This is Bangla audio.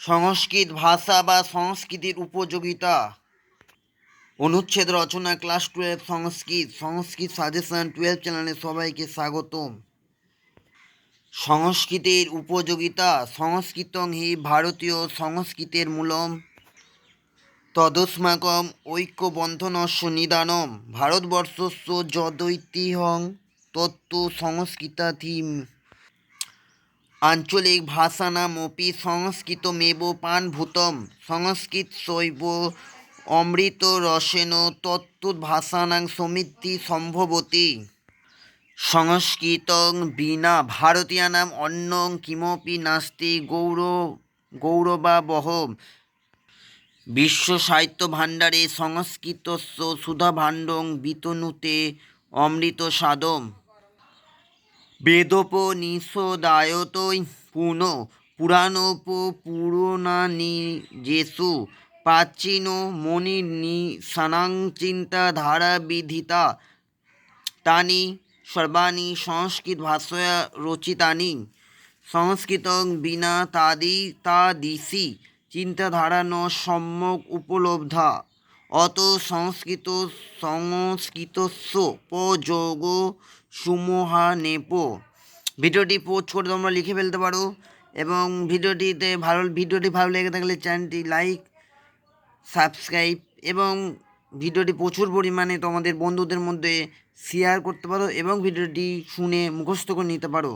সংস্কৃত ভাষা বা সংস্কৃতির উপযোগিতা। অনুচ্ছেদ রচনা, class twelve Sanskrit Sanskrit suggestion twelve চ্যানেলে সবাইকে স্বাগতম। সংস্কৃতির উপযোগিতা, সংস্কৃতং হি ভারতীয় সংস্কৃতের মূলম। তদস্মাকম ঐক্যবন্ধনস্য নিদানম। ভারতবর্ষস্য যদৈতিহ্যং তত্ত্ব সংস্কৃতাথিম আঞ্চলিক ভাষানামপি সংস্কৃতমেব পানভূতম। সংস্কৃতশৈব অমৃত রসেন তত্ত্বভাষানাং সমৃদ্ধি সম্ভবতি। সংস্কৃতং বিনা ভারতীয়ানাম অন্যং কিমপি নাস্তি গৌর, গৌরবাবহ। বিশ্ব সাহিত্য ভাণ্ডারে সংস্কৃতস্য সুধাভাণ্ডং বিতনুতে অমৃত সাদম বেদোপনিষদায়তৈ পুন পুরাণোপ পুরাণানি যেসু প্রাচীন মণির্নিশানাং চিন্তাধারা বিধিতা। তানি সর্বাণি সংস্কৃত ভাষয়া রচিতানি। সংস্কৃতং বিনা তাদি তাদিশি চিন্তাধারা ন সম্যক উপলব্ধা। অত সংস্কৃত সংস্কৃত প্রযোগ সুমহানেপ ভিডিওটি পোস্ট করে তোমরা লিখে ফেলতে পারো এবং ভিডিওটিতে ভালো, ভিডিওটি ভালো লেগে থাকলে চ্যানেলটি লাইক, সাবস্ক্রাইব এবং ভিডিওটি প্রচুর পরিমাণে তোমাদের বন্ধুদের মধ্যে শেয়ার করতে পারো এবং ভিডিওটি শুনে মুখস্থ করে নিতে পারো।